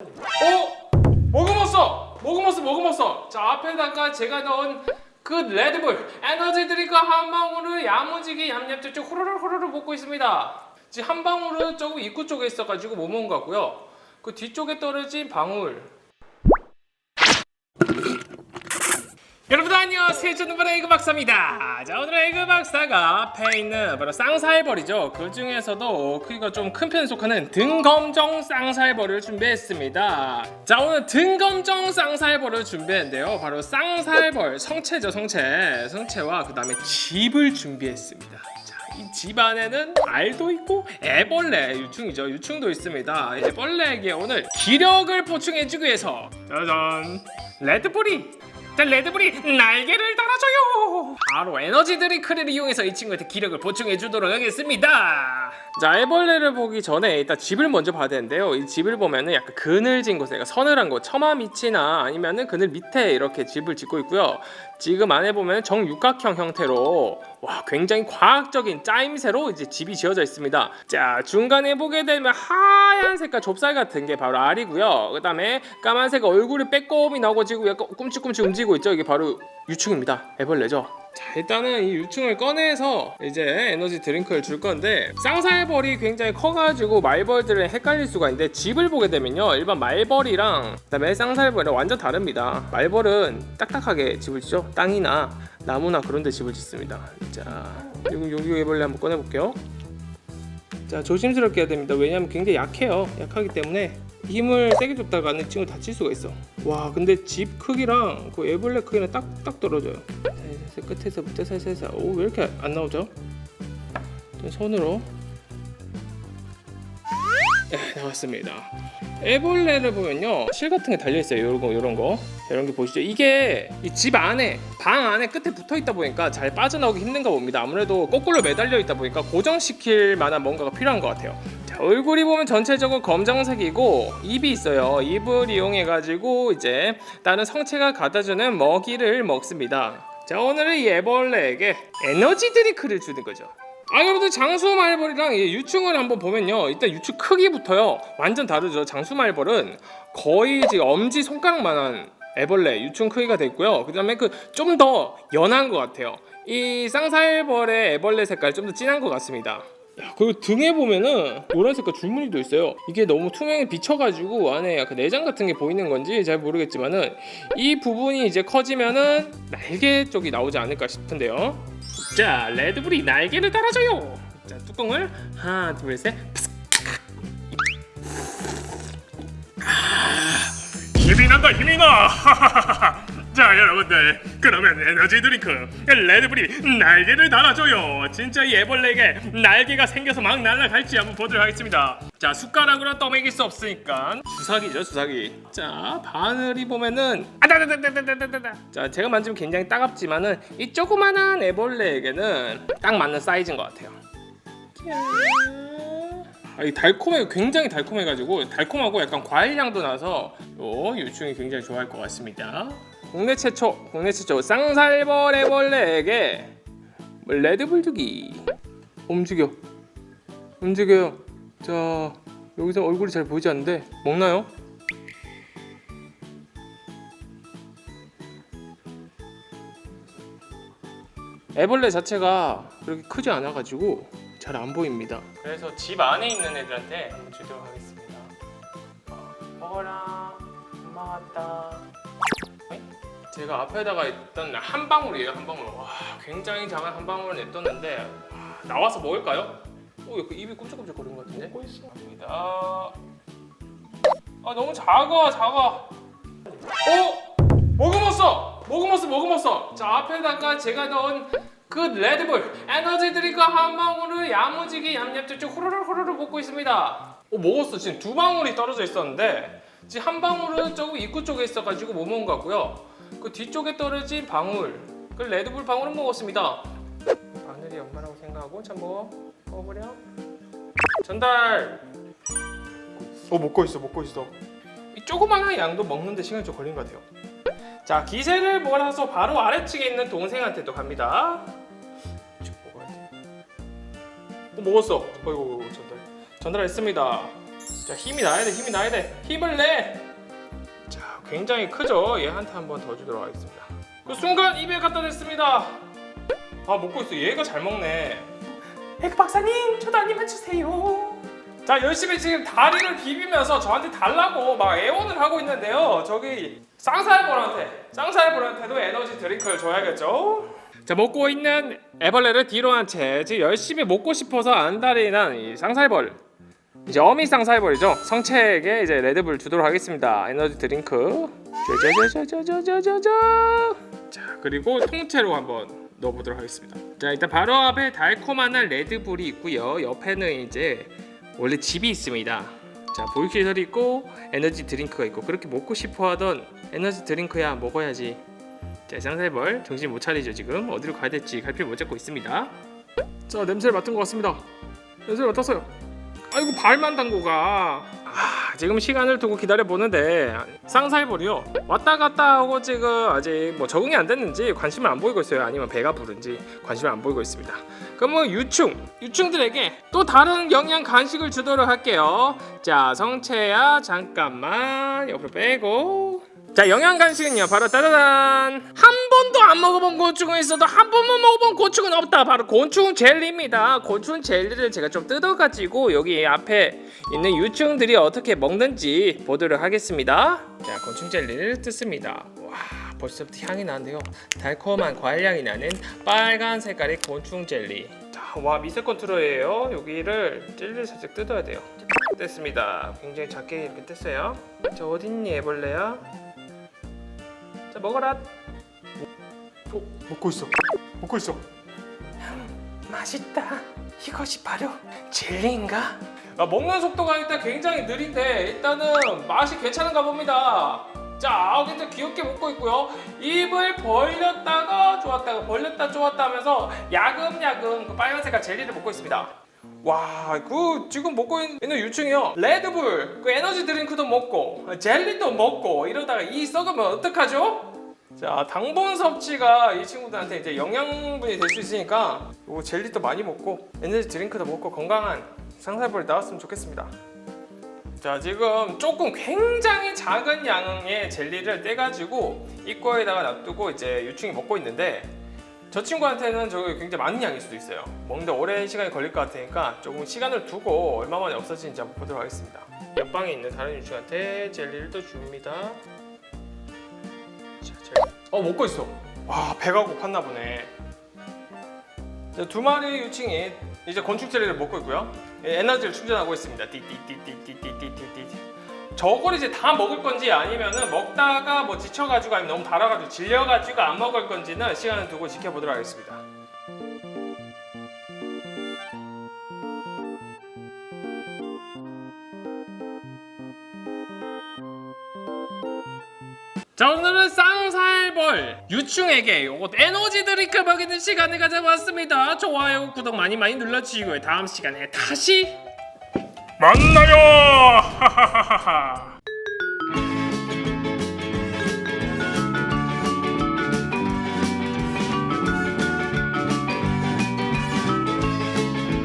어? 먹어봤어! 먹어봤어 먹어봤어 자 앞에다가 제가 넣은 그 레드불 에너지 드링크 한 방울을 야무지게 얌얌쩍쩍 호로로 호로로 먹고 있습니다 지금 한 방울은 조금 입구 쪽에 있어가지고 못 먹은 것 같고요 그 뒤쪽에 떨어진 방울 여러분 안녕하세요 저는 바로 에그 박사입니다. 자 오늘 에그 박사가 앞에 있는 바로 쌍살벌이죠. 그 중에서도 크기가 좀 큰 편에 속하는 등검정 쌍살벌을 준비했습니다. 자 오늘 등검정 쌍살벌을 준비했는데요. 바로 쌍살벌 성체죠 성체. 성체와 그 다음에 집을 준비했습니다. 자, 이집 안에는 알도 있고 애벌레 유충이죠. 유충도 있습니다. 애벌레에게 오늘 기력을 보충해주기 위해서 짜잔. 자, 레드불이 날개를 달아줘요. 바로 에너지 드링크를 이용해서 이 친구한테 기력을 보충해 주도록 하겠습니다. 자, 애벌레를 보기 전에 일단 집을 먼저 봐야 되는데요. 이 집을 보면은 약간 그늘진 곳에, 서늘한 곳, 처마 밑이나 아니면은 그늘 밑에 이렇게 집을 짓고 있고요. 지금 안에 보면 정육각형 형태로 와 굉장히 과학적인 짜임새로 이제 집이 지어져 있습니다. 자 중간에 보게 되면 하얀 색깔 좁쌀 같은 게 바로 알이고요. 그다음에 까만색 얼굴이 빼꼼히 나오고 지금 약간 꿈찔꿈찔 움직이고 있죠. 이게 바로 유충입니다. 애벌레죠. 자 일단은 이 유충을 꺼내서 이제 에너지 드링크를 줄 건데 쌍살벌이 굉장히 커가지고 말벌들은 헷갈릴 수가 있는데 집을 보게 되면요. 일반 말벌이랑 그다음에 쌍살벌이랑 완전 다릅니다. 말벌은 딱딱하게 집을 짓죠. 땅이나 나무나 그런 데 집을 짓습니다. 자 여기 여기 애벌레 한번 꺼내 볼게요. 자 조심스럽게 해야 됩니다. 왜냐하면 굉장히 약해요. 약하기 때문에 힘을 세게 줬다가는 이 친구 다칠 수가 있어. 와 근데 집 크기랑 그 애벌레 크기는 딱딱 떨어져요. 살살 끝에서부터 살살살. 오 왜 이렇게 안 나오죠? 좀 손으로. 네, 나왔습니다 애벌레를 보면요 실 같은 게 달려 있어요. 요런 거 요런 거. 이런 게 보시죠? 이게 이 집 안에 방 안에 끝에 붙어 있다 보니까 잘 빠져나오기 힘든가 봅니다. 아무래도 거꾸로 매달려 있다 보니까 고정시킬 만한 뭔가가 필요한 것 같아요. 자, 얼굴이 보면 전체적으로 검정색이고 입이 있어요. 입을 이용해 가지고 이제 다른 성체가 갖다주는 먹이를 먹습니다. 자 오늘은 이 애벌레에게 에너지 드링크를 주는 거죠 아 여러분들 장수 말벌이랑 이 유충을 한번 보면요. 일단 유충 크기부터요. 완전 다르죠. 장수 말벌은 거의 지금 엄지 손가락만한 애벌레 유충 크기가 됐고요. 그 다음에 그 좀 더 연한 것 같아요. 이 쌍살벌의 애벌레 색깔 좀 더 진한 것 같습니다. 야, 그리고 등에 보면은 노란 색깔 줄무늬도 있어요. 이게 너무 투명해 비쳐가지고 안에 약간 내장 같은 게 보이는 건지 잘 모르겠지만은 이 부분이 이제 커지면은 날개 쪽이 나오지 않을까 싶은데요. 자, 레드불이 날개를 달아줘요. 자, 뚜껑을 하나, 둘, 셋. 힘이 난다 힘이 나 자 여러분들 그러면 에너지 드링크 레드불이 날개를 달아줘요 진짜 이 애벌레에게 날개가 생겨서 막 날아갈지 한번 보도록 하겠습니다 자, 숟가락으로 떠먹일 수 없으니까 주사기죠, 주사기. 자, 바늘이 보면은 아다다다다다다다. 자, 제가 만지면 굉장히 따갑지만은 이 조그만한 애벌레에게는 딱 맞는 사이즈인 것 같아요. 아, 이 달콤해, 굉장히 달콤해가지고 달콤하고 약간 과일 향도 나서 요 유충이 굉장히 좋아할 것 같습니다. 국내 최초, 국내 최초 쌍살벌 애벌레에게 레드불 주기. 움직여, 움직여요. 자 여기서 얼굴이 잘 보이지 않는데 먹나요? 애벌레 자체가 그렇게 크지 않아 가지고 잘 안 보입니다. 그래서 집 안에 있는 애들한테 한번 주도록 하겠습니다. 어, 먹어라, 엄마 왔다. 어이? 제가 앞에다가 있던 한 방울이에요, 한 방울. 와, 굉장히 작은 한 방울을 냈었는데 와, 나와서 먹을까요? 어, 그 입이 꼼짝꼼짝 거리는 것 같은데? 먹고 있어. 갑니다. 아, 너무 작아, 작아. 어? 먹어봤어! 먹어봤어, 먹어봤어. 자, 앞에다가 제가 넣은 그 레드불 에너지 드링크 한 방울을 야무지게 얌얌쩍쩍 후루룩 후루룩 먹고 있습니다. 어, 먹었어. 지금 두 방울이 떨어져 있었는데 지금 한 방울은 조금 입구 쪽에 있어가지고 못 먹은 것 같고요. 그 뒤쪽에 떨어진 방울, 그 레드불 방울은 먹었습니다. 바늘이 엄마라고 생각하고 참 먹어. 먹어버려. 전달. 어 먹고 있어 먹고 있어. 이 조그마한 양도 먹는데 시간이 좀 걸린 것 같아요. 자 기세를 몰아서 바로 아래측에 있는 동생한테도 갑니다. 먹었어. 어이구 전달. 전달했습니다. 자 힘이 나야 돼 힘이 나야 돼 힘을 내. 자 굉장히 크죠. 얘한테 한 번 더 주도록 하겠습니다. 그 순간 입에 갖다 댔습니다. 아 먹고 있어. 얘가 잘 먹네. 에그 박사님 저도 한 입만 주세요. 자 열심히 지금 다리를 비비면서 저한테 달라고 막 애원을 하고 있는데요. 저기 쌍사이볼한테 쌍사이볼한테도 에너지 드링크를 줘야겠죠. 자 먹고 있는 애벌레를 뒤로 한 채 지금 열심히 먹고 싶어서 안달이 난 이 쌍사이벌 이제 어미 쌍사이벌이죠. 성체에게 이제 레드불 주도록 하겠습니다. 에너지 드링크 자 그리고 통째로 한번 넣어보도록 하겠습니다. 자 일단 바로 앞에 달콤한 레드불이 있고요. 옆에는 이제 원래 집이 있습니다. 자 보육 시설이 있고 에너지 드링크가 있고 그렇게 먹고 싶어하던 에너지 드링크야 먹어야지. 자 쌍살벌 정신 못 차리죠 지금 어디로 가야 될지 갈피를 못 잡고 있습니다. 자 냄새를 맡은 것 같습니다. 냄새를 맡았어요. 아이고 발만 담고가. 아 지금 시간을 두고 기다려 보는데 쌍살벌이요 왔다 갔다 하고 지금 아직 뭐 적응이 안 됐는지 관심을 안 보이고 있어요. 아니면 배가 부른지 관심을 안 보이고 있습니다. 그럼 뭐 유충 유충들에게 또 다른 영양 간식을 주도록 할게요. 자 성채야 잠깐만 옆으로 빼고 자 영양 간식은요 바로 따다단. 한 번도 안 먹어본 곤충은 있어도 한 번만 먹어본 곤충은 없다. 바로 곤충 젤리입니다. 곤충 젤리를 제가 좀 뜯어가지고 여기 앞에 있는 유충들이 어떻게 먹는지 보도록 하겠습니다. 자 곤충 젤리를 뜯습니다. 와 벌써부터 향이 나는데요. 달콤한 과일 향이 나는 빨간 색깔의 곤충 젤리. 자와 미세 컨트롤이에요. 여기를 젤리를 살짝 뜯어야 돼요. 뗐습니다. 굉장히 작게 이렇게 뗐어요. 자 어딨니 애벌레야 자 먹어라. 어, 먹고 있어. 먹고 있어. 맛있다. 이것이 바로 젤리인가? 아, 먹는 속도가 일단 굉장히 느린데 일단은 맛이 괜찮은가 봅니다. 자, 아, 근데 귀엽게 먹고 있고요. 입을 벌렸다가 좋았다가 벌렸다 좋았다 하면서 야금야금 그 빨간 색깔 젤리를 먹고 있습니다. 와, 그 지금 먹고 있는 유충이요. 레드불, 그 에너지 드링크도 먹고 젤리도 먹고 이러다가 이 썩으면 어떡하죠? 자, 당분 섭취가 이 친구들한테 이제 영양분이 될 수 있으니까 요 젤리도 많이 먹고 에너지 드링크도 먹고 건강한 상사벌이 나왔으면 좋겠습니다. 자, 지금 조금 굉장히 작은 양의 젤리를 떼가지고 입구에다가 놔두고 이제 유충이 먹고 있는데 저 친구한테는 저게 굉장히 많은 양일 수도 있어요. 먹는데 오랜 시간이 걸릴 것 같으니까 조금 시간을 두고 얼마 만에 없어지는지 한번 보도록 하겠습니다. 옆방에 있는 다른 유충한테 젤리를 또 줍니다. 어 먹고 있어. 와 배가 고팠나 보네. 자, 두 마리 유충이 이제 건축 젤리를 먹고 있고요. 예, 에너지를 충전하고 있습니다. 띠띠띠띠띠띠띠띠띠. 저걸 이제 다 먹을 건지 아니면은 먹다가 뭐 지쳐가지고 아니면 너무 달아가지고 질려가지고 안 먹을 건지는 시간을 두고 지켜보도록 하겠습니다. 자 오늘은 쌍살벌 유충에게 요거 에너지 드링크 먹이는 시간을 가져봤습니다. 좋아요 구독 많이 많이 눌러주시고요. 다음 시간에 다시 만나요. 하하하하.